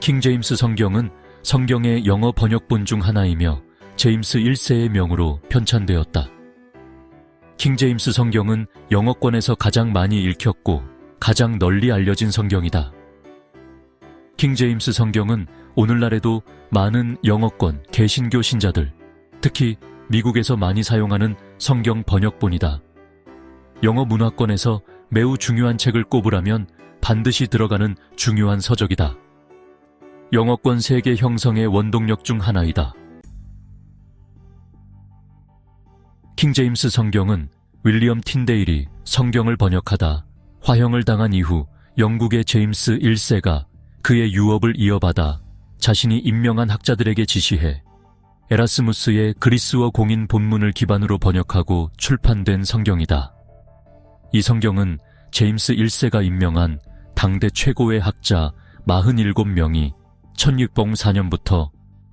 킹 제임스 성경은 성경의 영어 번역본 중 하나이며 제임스 1세의 명으로 편찬되었다. 킹 제임스 성경은 영어권에서 가장 많이 읽혔고 가장 널리 알려진 성경이다. 킹 제임스 성경은 오늘날에도 많은 영어권 개신교 신자들, 특히 미국에서 많이 사용하는 성경 번역본이다. 영어 문화권에서 매우 중요한 책을 꼽으라면 반드시 들어가는 중요한 서적이다. 영어권 세계 형성의 원동력 중 하나이다. 킹 제임스 성경은 윌리엄 틴데일이 성경을 번역하다 화형을 당한 이후 영국의 제임스 1세가 그의 유업을 이어받아 자신이 임명한 학자들에게 지시해 에라스무스의 그리스어 공인 본문을 기반으로 번역하고 출판된 성경이다. 이 성경은 제임스 1세가 임명한 당대 최고의 학자 47명이 1604년부터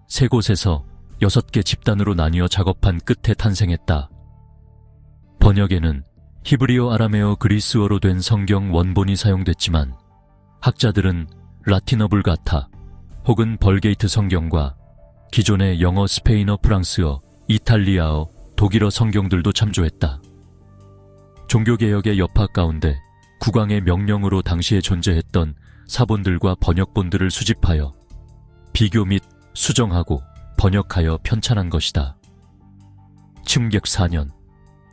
세 곳에서 여섯 개 집단으로 나뉘어 작업한 끝에 탄생했다. 번역에는 히브리어 아람에어 그리스어로 된 성경 원본이 사용됐지만 학자들은 라틴어 불가타 혹은 벌게이트 성경과 기존의 영어, 스페인어, 프랑스어, 이탈리아어, 독일어 성경들도 참조했다. 종교개혁의 여파 가운데 국왕의 명령으로 당시에 존재했던 사본들과 번역본들을 수집하여 비교 및 수정하고 번역하여 편찬한 것이다. 침객 4년,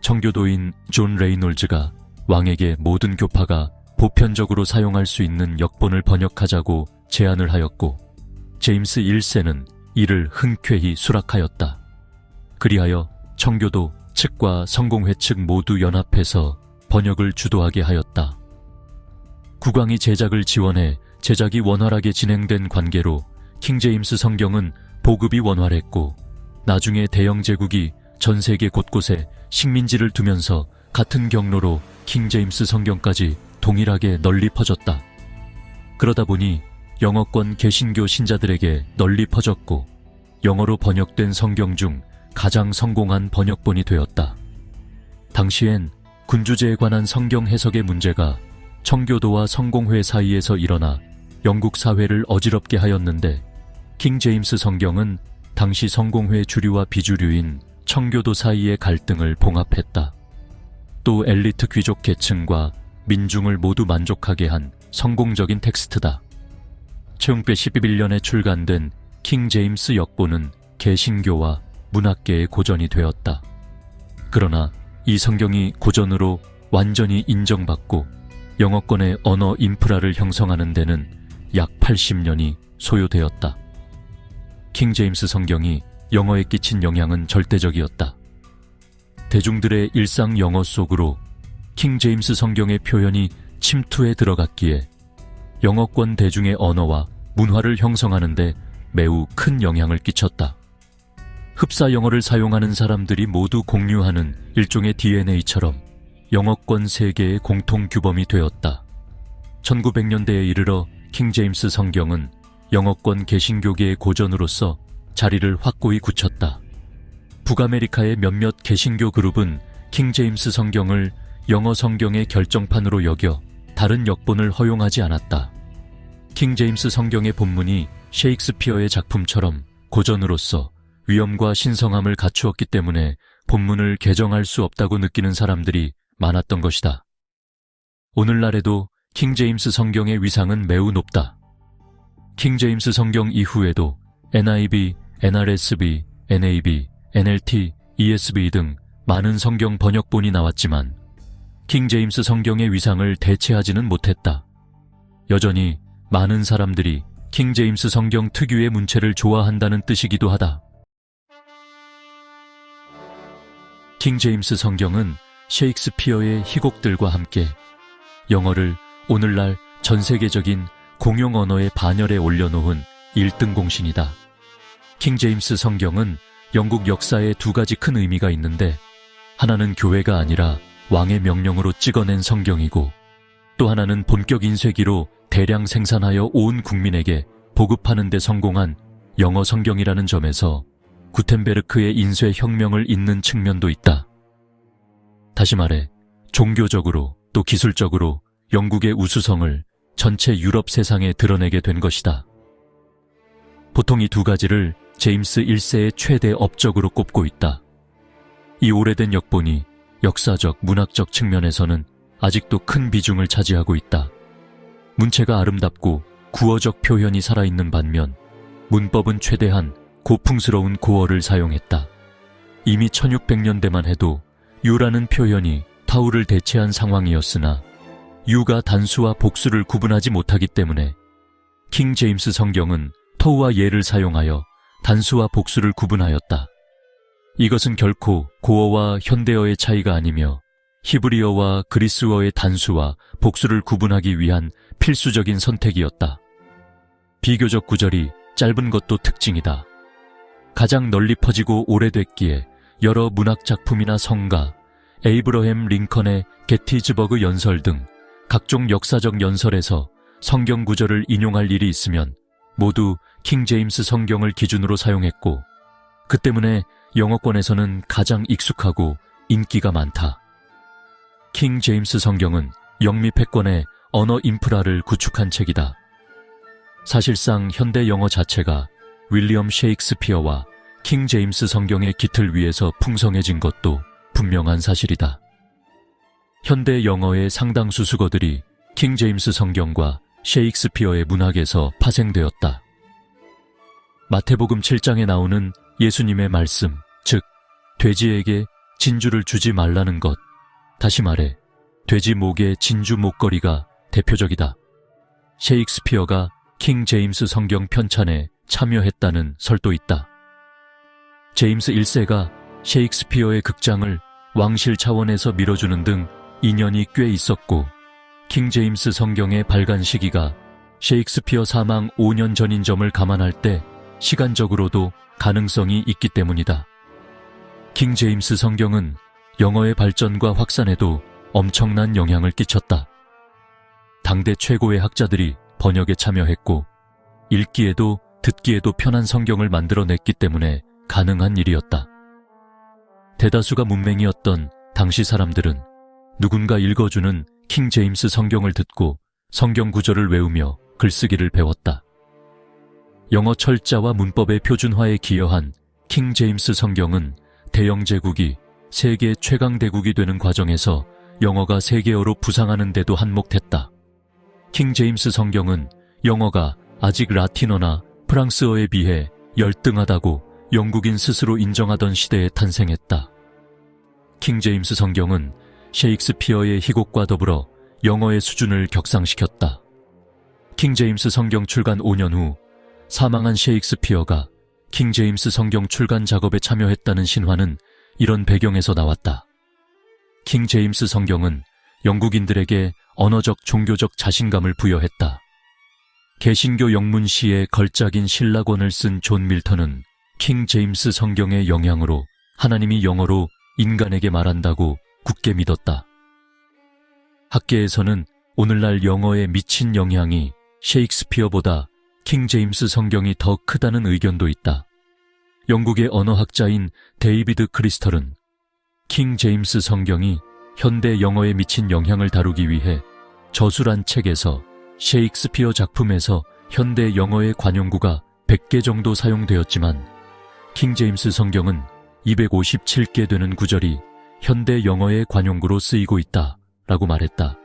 청교도인 존 레이놀즈가 왕에게 모든 교파가 보편적으로 사용할 수 있는 역본을 번역하자고 제안을 하였고, 제임스 1세는 이를 흔쾌히 수락하였다. 그리하여 청교도 측과 성공회 측 모두 연합해서 번역을 주도하게 하였다. 국왕이 제작을 지원해 제작이 원활하게 진행된 관계로 킹제임스 성경은 보급이 원활했고 나중에 대영 제국이 전 세계 곳곳에 식민지를 두면서 같은 경로로 킹제임스 성경까지 동일하게 널리 퍼졌다. 그러다 보니 영어권 개신교 신자들에게 널리 퍼졌고 영어로 번역된 성경 중 가장 성공한 번역본이 되었다. 당시엔 군주제에 관한 성경 해석의 문제가 청교도와 성공회 사이에서 일어나 영국 사회를 어지럽게 하였는데 킹 제임스 성경은 당시 성공회 주류와 비주류인 청교도 사이의 갈등을 봉합했다. 또 엘리트 귀족 계층과 민중을 모두 만족하게 한 성공적인 텍스트다. 채용배 11년에 출간된 킹 제임스 역보는 개신교와 문학계의 고전이 되었다. 그러나 이 성경이 고전으로 완전히 인정받고 영어권의 언어 인프라를 형성하는 데는 약 80년이 소요되었다. 킹 제임스 성경이 영어에 끼친 영향은 절대적이었다. 대중들의 일상 영어 속으로 킹 제임스 성경의 표현이 침투해 들어갔기에 영어권 대중의 언어와 문화를 형성하는데 매우 큰 영향을 끼쳤다. 흡사 영어를 사용하는 사람들이 모두 공유하는 일종의 DNA처럼 영어권 세계의 공통 규범이 되었다. 1900년대에 이르러 킹 제임스 성경은 영어권 개신교계의 고전으로서 자리를 확고히 굳혔다. 북아메리카의 몇몇 개신교 그룹은 킹 제임스 성경을 영어 성경의 결정판으로 여겨 다른 역본을 허용하지 않았다. 킹 제임스 성경의 본문이 셰익스피어의 작품처럼 고전으로서 위엄과 신성함을 갖추었기 때문에 본문을 개정할 수 없다고 느끼는 사람들이 많았던 것이다. 오늘날에도 킹 제임스 성경의 위상은 매우 높다. 킹 제임스 성경 이후에도 NIV, NRSV, NAB, NLT, ESV 등 많은 성경 번역본이 나왔지만 킹 제임스 성경의 위상을 대체하지는 못했다. 여전히 많은 사람들이 킹 제임스 성경 특유의 문체를 좋아한다는 뜻이기도 하다. 킹 제임스 성경은 셰익스피어의 희곡들과 함께 영어를 오늘날 전 세계적인 공용 언어의 반열에 올려놓은 1등 공신이다. 킹 제임스 성경은 영국 역사에 두 가지 큰 의미가 있는데 하나는 교회가 아니라 왕의 명령으로 찍어낸 성경이고 또 하나는 본격 인쇄기로 대량 생산하여 온 국민에게 보급하는 데 성공한 영어 성경이라는 점에서 구텐베르크의 인쇄 혁명을 잇는 측면도 있다. 다시 말해 종교적으로 또 기술적으로 영국의 우수성을 전체 유럽 세상에 드러내게 된 것이다. 보통 이 두 가지를 제임스 1세의 최대 업적으로 꼽고 있다. 이 오래된 역본이 역사적, 문학적 측면에서는 아직도 큰 비중을 차지하고 있다. 문체가 아름답고 구어적 표현이 살아있는 반면 문법은 최대한 고풍스러운 고어를 사용했다. 이미 1600년대만 해도 유라는 표현이 타우를 대체한 상황이었으나 유가 단수와 복수를 구분하지 못하기 때문에 킹 제임스 성경은 터우와 예를 사용하여 단수와 복수를 구분하였다. 이것은 결코 고어와 현대어의 차이가 아니며 히브리어와 그리스어의 단수와 복수를 구분하기 위한 필수적인 선택이었다. 비교적 구절이 짧은 것도 특징이다. 가장 널리 퍼지고 오래됐기에 여러 문학 작품이나 성가, 에이브러햄 링컨의 게티즈버그 연설 등 각종 역사적 연설에서 성경 구절을 인용할 일이 있으면 모두 킹 제임스 성경을 기준으로 사용했고 그 때문에 영어권에서는 가장 익숙하고 인기가 많다. 킹 제임스 성경은 영미 패권의 언어 인프라를 구축한 책이다. 사실상 현대 영어 자체가 윌리엄 셰익스피어와 킹 제임스 성경의 깃을 위해서 풍성해진 것도 분명한 사실이다. 현대 영어의 상당수 수거들이 킹 제임스 성경과 셰익스피어의 문학에서 파생되었다. 마태복음 7장에 나오는 예수님의 말씀, 즉, 돼지에게 진주를 주지 말라는 것. 다시 말해, 돼지 목의 진주 목걸이가 대표적이다. 셰익스피어가 킹 제임스 성경 편찬에 참여했다는 설도 있다. 제임스 1세가 셰익스피어의 극장을 왕실 차원에서 밀어주는 등 인연이 꽤 있었고, 킹 제임스 성경의 발간 시기가 셰익스피어 사망 5년 전인 점을 감안할 때 시간적으로도 가능성이 있기 때문이다. 킹 제임스 성경은 영어의 발전과 확산에도 엄청난 영향을 끼쳤다. 당대 최고의 학자들이 번역에 참여했고, 읽기에도 듣기에도 편한 성경을 만들어냈기 때문에 가능한 일이었다. 대다수가 문맹이었던 당시 사람들은 누군가 읽어주는 킹 제임스 성경을 듣고 성경 구절을 외우며 글쓰기를 배웠다. 영어 철자와 문법의 표준화에 기여한 킹 제임스 성경은 대영 제국이 세계 최강 대국이 되는 과정에서 영어가 세계어로 부상하는 데도 한몫했다. 킹 제임스 성경은 영어가 아직 라틴어나 프랑스어에 비해 열등하다고 영국인 스스로 인정하던 시대에 탄생했다. 킹 제임스 성경은 셰익스피어의 희곡과 더불어 영어의 수준을 격상시켰다. 킹 제임스 성경 출간 5년 후 사망한 셰익스피어가 킹 제임스 성경 출간 작업에 참여했다는 신화는 이런 배경에서 나왔다. 킹 제임스 성경은 영국인들에게 언어적 종교적 자신감을 부여했다. 개신교 영문 시의 걸작인 신라권을 쓴 존 밀턴은 킹 제임스 성경의 영향으로 하나님이 영어로 인간에게 말한다고 굳게 믿었다. 학계에서는 오늘날 영어에 미친 영향이 셰익스피어보다 킹 제임스 성경이 더 크다는 의견도 있다. 영국의 언어학자인 데이비드 크리스털은 킹 제임스 성경이 현대 영어에 미친 영향을 다루기 위해 저술한 책에서 셰익스피어 작품에서 현대 영어의 관용구가 100개 정도 사용되었지만 킹 제임스 성경은 257개 되는 구절이 현대 영어의 관용구로 쓰이고 있다 라고 말했다.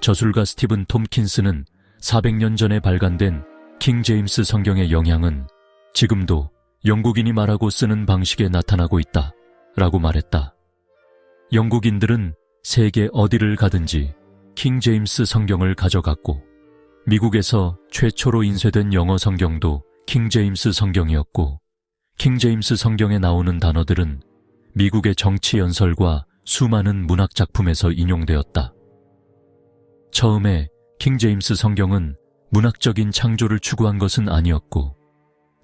저술가 스티븐 톰킨스는 400년 전에 발간된 킹 제임스 성경의 영향은 지금도 영국인이 말하고 쓰는 방식에 나타나고 있다 라고 말했다. 영국인들은 세계 어디를 가든지 킹 제임스 성경을 가져갔고 미국에서 최초로 인쇄된 영어 성경도 킹 제임스 성경이었고 킹 제임스 성경에 나오는 단어들은 미국의 정치 연설과 수많은 문학 작품에서 인용되었다. 처음에 킹 제임스 성경은 문학적인 창조를 추구한 것은 아니었고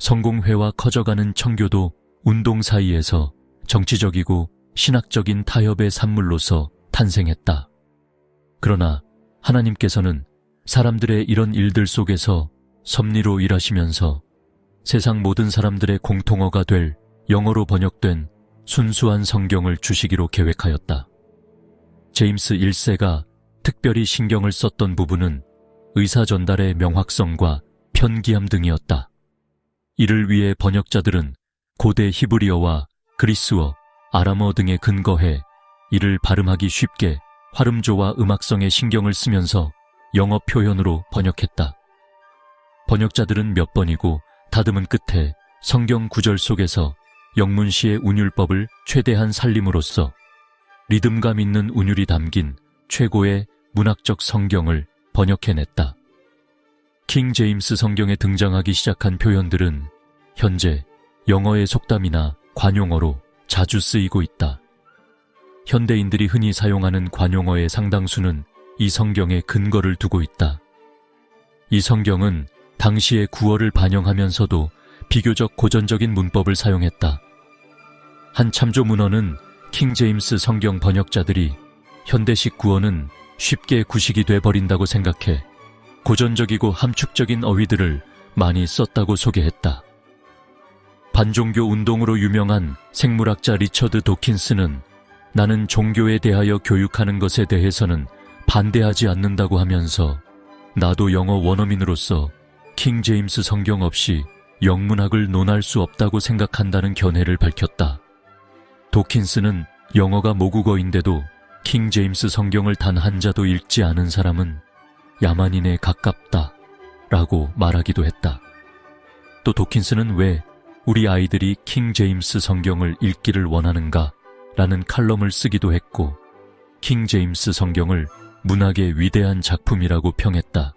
성공회와 커져가는 청교도 운동 사이에서 정치적이고 신학적인 타협의 산물로서 탄생했다. 그러나 하나님께서는 사람들의 이런 일들 속에서 섭리로 일하시면서 세상 모든 사람들의 공통어가 될 영어로 번역된 순수한 성경을 주시기로 계획하였다. 제임스 1세가 특별히 신경을 썼던 부분은 의사 전달의 명확성과 편기함 등이었다. 이를 위해 번역자들은 고대 히브리어와 그리스어, 아람어 등에 근거해 이를 발음하기 쉽게 활음조와 음악성에 신경을 쓰면서 영어 표현으로 번역했다. 번역자들은 몇 번이고 다듬은 끝에 성경 구절 속에서 영문시의 운율법을 최대한 살림으로써 리듬감 있는 운율이 담긴 최고의 문학적 성경을 번역해냈다. 킹 제임스 성경에 등장하기 시작한 표현들은 현재 영어의 속담이나 관용어로 자주 쓰이고 있다. 현대인들이 흔히 사용하는 관용어의 상당수는 이 성경에 근거를 두고 있다. 이 성경은 당시의 구어를 반영하면서도 비교적 고전적인 문법을 사용했다. 한 참조 문헌은 킹 제임스 성경 번역자들이 현대식 구어는 쉽게 구식이 돼 버린다고 생각해 고전적이고 함축적인 어휘들을 많이 썼다고 소개했다. 반종교 운동으로 유명한 생물학자 리처드 도킨스는 나는 종교에 대하여 교육하는 것에 대해서는 반대하지 않는다고 하면서 나도 영어 원어민으로서 킹 제임스 성경 없이 영문학을 논할 수 없다고 생각한다는 견해를 밝혔다. 도킨스는 영어가 모국어인데도 킹 제임스 성경을 단 한 자도 읽지 않은 사람은 야만인에 가깝다 라고 말하기도 했다. 또 도킨스는 왜 우리 아이들이 킹 제임스 성경을 읽기를 원하는가 라는 칼럼을 쓰기도 했고 킹 제임스 성경을 문학의 위대한 작품이라고 평했다.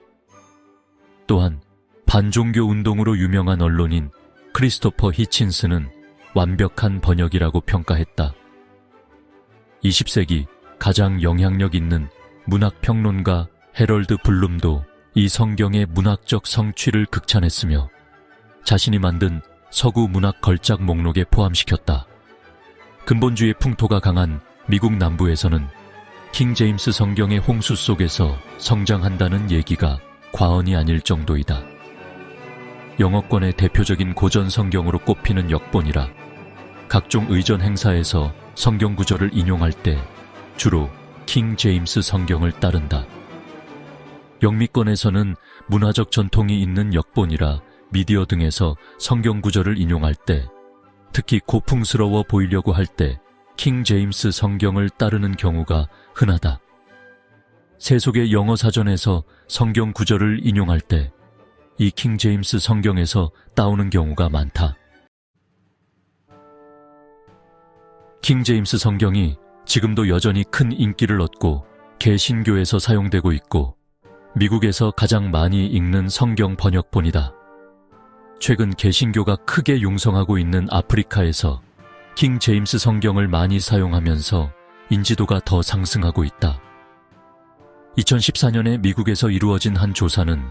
또한 반종교 운동으로 유명한 언론인 크리스토퍼 히친스는 완벽한 번역이라고 평가했다. 20세기 가장 영향력 있는 문학 평론가 헤럴드 블룸도 이 성경의 문학적 성취를 극찬했으며 자신이 만든 서구 문학 걸작 목록에 포함시켰다. 근본주의 풍토가 강한 미국 남부에서는 킹 제임스 성경의 홍수 속에서 성장한다는 얘기가 과언이 아닐 정도이다. 영어권의 대표적인 고전 성경으로 꼽히는 역본이라 각종 의전 행사에서 성경 구절을 인용할 때 주로 킹 제임스 성경을 따른다. 영미권에서는 문화적 전통이 있는 역본이라 미디어 등에서 성경 구절을 인용할 때 특히 고풍스러워 보이려고 할 때 킹 제임스 성경을 따르는 경우가 흔하다. 세속의 영어 사전에서 성경 구절을 인용할 때 이 킹 제임스 성경에서 따오는 경우가 많다. 킹 제임스 성경이 지금도 여전히 큰 인기를 얻고 개신교에서 사용되고 있고 미국에서 가장 많이 읽는 성경 번역본이다. 최근 개신교가 크게 융성하고 있는 아프리카에서 킹 제임스 성경을 많이 사용하면서 인지도가 더 상승하고 있다. 2014년에 미국에서 이루어진 한 조사는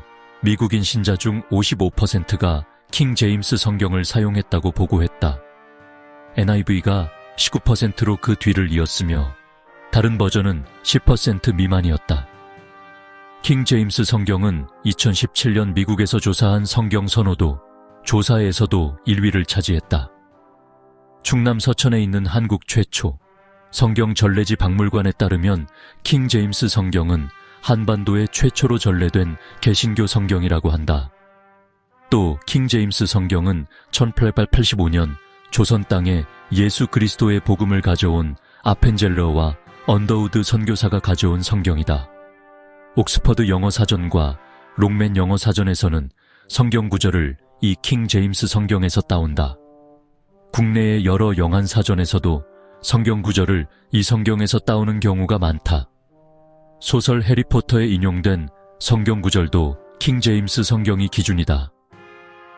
미국인 신자 중 55%가 킹 제임스 성경을 사용했다고 보고했다. NIV가 19%로 그 뒤를 이었으며 다른 버전은 10% 미만이었다. 킹 제임스 성경은 2017년 미국에서 조사한 성경 선호도 조사에서도 1위를 차지했다. 충남 서천에 있는 한국 최초 성경 전래지 박물관에 따르면 킹 제임스 성경은 한반도의 최초로 전래된 개신교 성경이라고 한다. 또 킹 제임스 성경은 1885년 조선 땅에 예수 그리스도의 복음을 가져온 아펜젤러와 언더우드 선교사가 가져온 성경이다. 옥스퍼드 영어 사전과 롱맨 영어 사전에서는 성경 구절을 이 킹 제임스 성경에서 따온다. 국내의 여러 영한 사전에서도 성경 구절을 이 성경에서 따오는 경우가 많다. 소설 해리포터에 인용된 성경 구절도 킹 제임스 성경이 기준이다.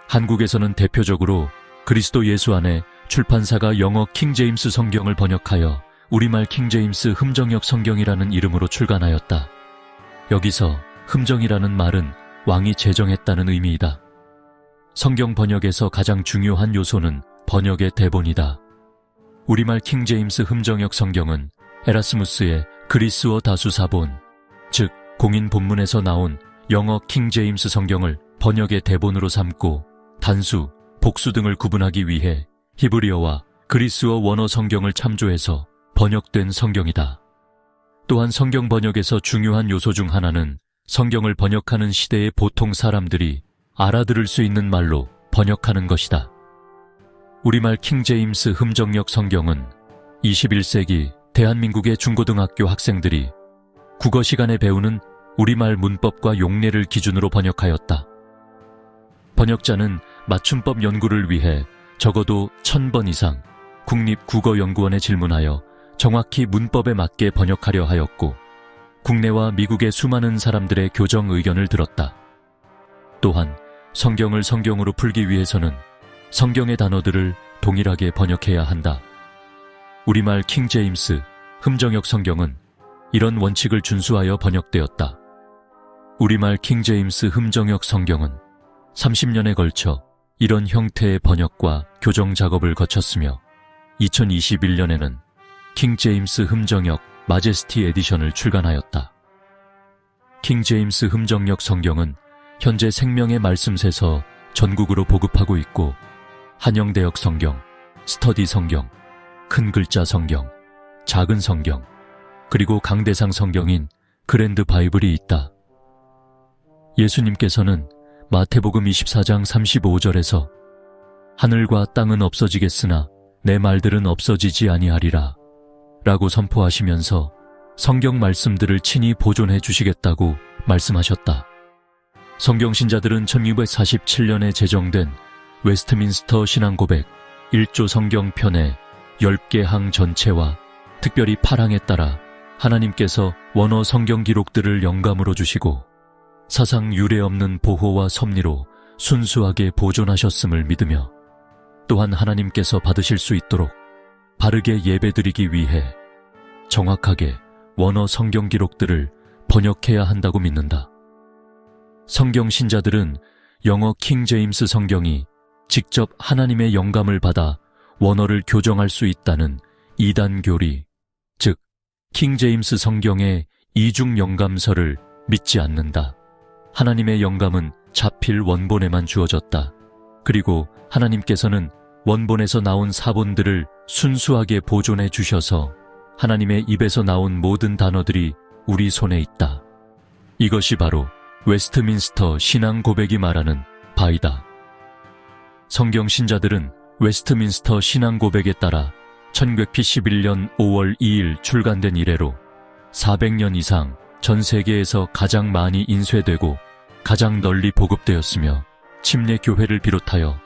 한국에서는 대표적으로 그리스도 예수 안에 출판사가 영어 킹 제임스 성경을 번역하여 우리말 킹 제임스 흠정역 성경이라는 이름으로 출간하였다. 여기서 흠정이라는 말은 왕이 제정했다는 의미이다. 성경 번역에서 가장 중요한 요소는 번역의 대본이다. 우리말 킹 제임스 흠정역 성경은 에라스무스의 그리스어 다수사본, 즉 공인 본문에서 나온 영어 킹 제임스 성경을 번역의 대본으로 삼고 단수, 복수 등을 구분하기 위해 히브리어와 그리스어 원어 성경을 참조해서 번역된 성경이다. 또한 성경 번역에서 중요한 요소 중 하나는 성경을 번역하는 시대의 보통 사람들이 알아들을 수 있는 말로 번역하는 것이다. 우리말 킹제임스 흠정역 성경은 21세기 대한민국의 중고등학교 학생들이 국어 시간에 배우는 우리말 문법과 용례를 기준으로 번역하였다. 번역자는 맞춤법 연구를 위해 적어도 1000번 이상 국립국어연구원에 질문하여 정확히 문법에 맞게 번역하려 하였고 국내와 미국의 수많은 사람들의 교정 의견을 들었다. 또한 성경을 성경으로 풀기 위해서는 성경의 단어들을 동일하게 번역해야 한다. 우리말 킹 제임스 흠정역 성경은 이런 원칙을 준수하여 번역되었다. 우리말 킹 제임스 흠정역 성경은 30년에 걸쳐 이런 형태의 번역과 교정 작업을 거쳤으며 2021년에는 킹 제임스 흠정역 마제스티 에디션을 출간하였다. 킹 제임스 흠정역 성경은 현재 생명의 말씀새서 전국으로 보급하고 있고 한영대역 성경, 스터디 성경, 큰 글자 성경, 작은 성경, 그리고 강대상 성경인 그랜드 바이블이 있다. 예수님께서는 마태복음 24장 35절에서 하늘과 땅은 없어지겠으나 내 말들은 없어지지 아니하리라 라고 선포하시면서 성경 말씀들을 친히 보존해 주시겠다고 말씀하셨다. 성경 신자들은 1647년에 제정된 웨스트민스터 신앙고백 1조 성경편의 10개 항 전체와 특별히 8항에 따라 하나님께서 원어 성경 기록들을 영감으로 주시고 사상 유례 없는 보호와 섭리로 순수하게 보존하셨음을 믿으며 또한 하나님께서 받으실 수 있도록 바르게 예배드리기 위해 정확하게 원어 성경 기록들을 번역해야 한다고 믿는다. 성경 신자들은 영어 킹 제임스 성경이 직접 하나님의 영감을 받아 원어를 교정할 수 있다는 이단 교리, 즉, 킹 제임스 성경의 이중 영감서를 믿지 않는다. 하나님의 영감은 자필 원본에만 주어졌다. 그리고 하나님께서는 원본에서 나온 사본들을 순수하게 보존해 주셔서 하나님의 입에서 나온 모든 단어들이 우리 손에 있다. 이것이 바로 웨스트민스터 신앙 고백이 말하는 바이다. 성경 신자들은 웨스트민스터 신앙 고백에 따라 1911년 5월 2일 출간된 이래로 400년 이상 전 세계에서 가장 많이 인쇄되고 가장 널리 보급되었으며 침례 교회를 비롯하여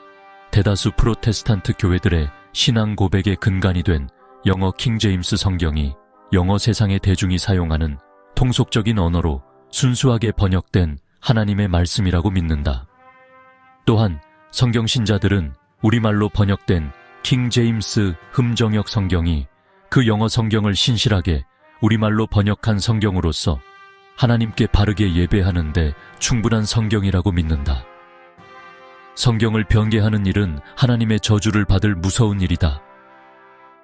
대다수 프로테스탄트 교회들의 신앙 고백의 근간이 된 영어 킹제임스 성경이 영어 세상의 대중이 사용하는 통속적인 언어로 순수하게 번역된 하나님의 말씀이라고 믿는다. 또한 성경 신자들은 우리말로 번역된 킹 제임스 흠정역 성경이 그 영어 성경을 신실하게 우리말로 번역한 성경으로서 하나님께 바르게 예배하는데 충분한 성경이라고 믿는다. 성경을 변개하는 일은 하나님의 저주를 받을 무서운 일이다.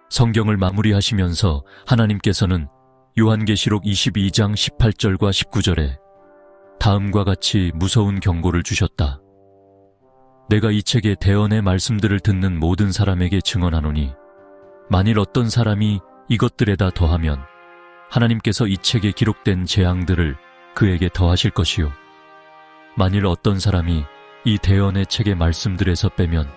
성경을 마무리하시면서 하나님께서는 요한계시록 22장 18절과 19절에 다음과 같이 무서운 경고를 주셨다. 내가 이 책의 대언의 말씀들을 듣는 모든 사람에게 증언하노니 만일 어떤 사람이 이것들에다 더하면 하나님께서 이 책에 기록된 재앙들을 그에게 더하실 것이요. 만일 어떤 사람이 이 대언의 책의 말씀들에서 빼면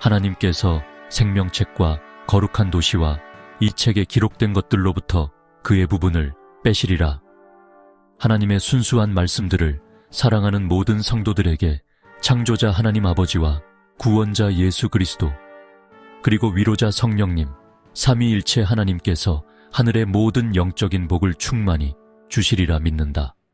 하나님께서 생명책과 거룩한 도시와 이 책에 기록된 것들로부터 그의 부분을 빼시리라. 하나님의 순수한 말씀들을 사랑하는 모든 성도들에게 창조자 하나님 아버지와 구원자 예수 그리스도 그리고 위로자 성령님 삼위일체 하나님께서 하늘의 모든 영적인 복을 충만히 주시리라 믿는다.